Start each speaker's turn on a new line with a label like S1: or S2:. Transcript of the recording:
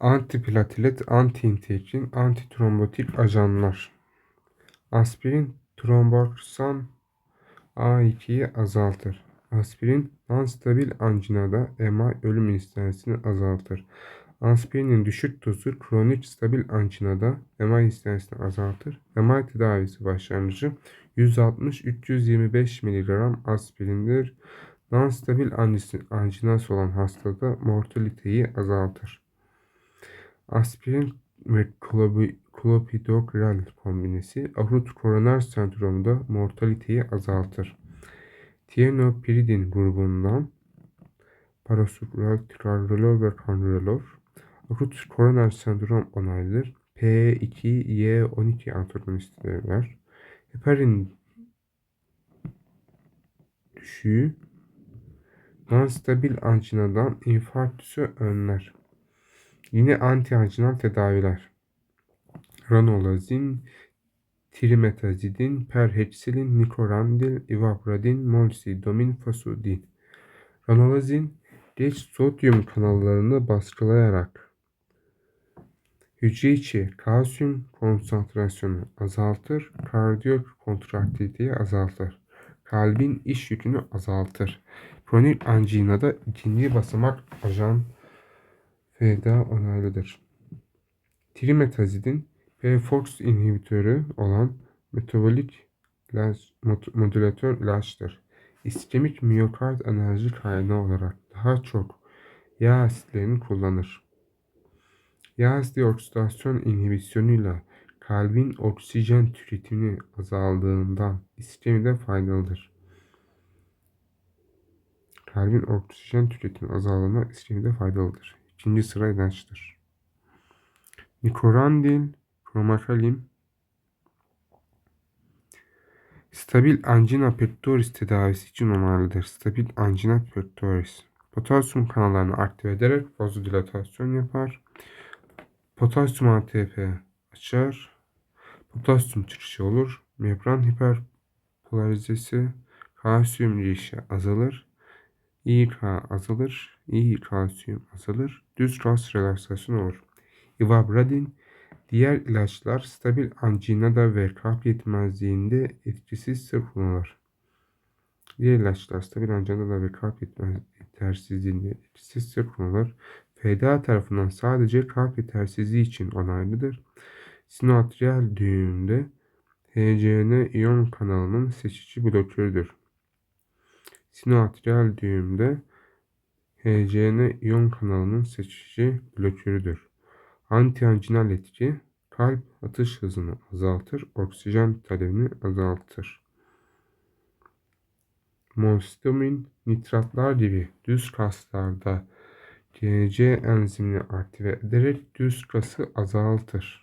S1: Antiplatelet, antiinfeksin, antitrombotik ajanlar. Aspirin tromboksan A2'yi azaltır. Aspirin non-stabil anjinada MI ölüm isterisini azaltır. Aspirinin düşük dozu kronik stabil anjinada MI isterisini azaltır. MI tedavisi başlangıcı 160-325 mg aspirindir. Non-stabil anjinası olan hastada mortaliteyi azaltır. Aspirin ve klopidogrel kombinesi akut koroner sendromunda mortaliteyi azaltır. Tienopiridin grubundan ticagrelor ve cangrelor akut koroner sendrom onaylıdır. P2Y12 antagonistler. Heparin düşüğü non-stabil anjinadan infarktüsü önler. Yine antianjinal tedaviler. Ranolazin, trimetazidin, perhexilin, nikorandil, ivabradin, molsidomin, fasudin. Ranolazin, geç sodyum kanallarını baskılayarak hücre içi kalsiyum konsantrasyonu azaltır, kardiyok kontraktiliteyi azaltır. Kalbin iş yükünü azaltır. Kronik anjinada ikinci basamak ajan F'da onaylıdır. Trimetazidin P-Fox inhibitörü olan metabolik modülatör ilaçtır. İskemik miyokard enerji kaynağı olarak daha çok yağ asitlerini kullanır. Yağ asidi oksidasyon inhibisyonuyla kalbin oksijen tüketimi azaldığından iskemide faydalıdır. Kalbin oksijen tüketimi azaldığında iskemide faydalıdır. İkinci sıra ilaçtır. Nikorandil, kromakalim, stabil angina pectoris tedavisi için onarlıdır. Stabil angina pectoris. Potasyum kanallarını aktive ederek vazodilatasyon yapar. Potasyum ATP açar. Potasyum çıkışı olur. Membran hiperpolarizesi, kalsiyum girişi azalır. İK azalır. İyi kalsiyum azalır. Düz kas relaksasyon olur. Ivabradin diğer ilaçlar stabil anjinada ve kalp yetmezliğinde etkisiz sır kullanılır. Diğer ilaçlar stabil anjinada ve kalp yetersizliğinde etkisiz sır kullanılır. FDA tarafından sadece kalp yetersizliği için onaylıdır. Sinoatrial düğümde HCN iyon kanalının seçici blokörüdür. Sinoatrial düğümde HCN iyon kanalının seçici blokörüdür. Antianjinal etki kalp atış hızını azaltır, oksijen talebini azaltır. Molsidomin nitratlar gibi düz kaslarda GC enzimini aktive ederek düz kası azaltır.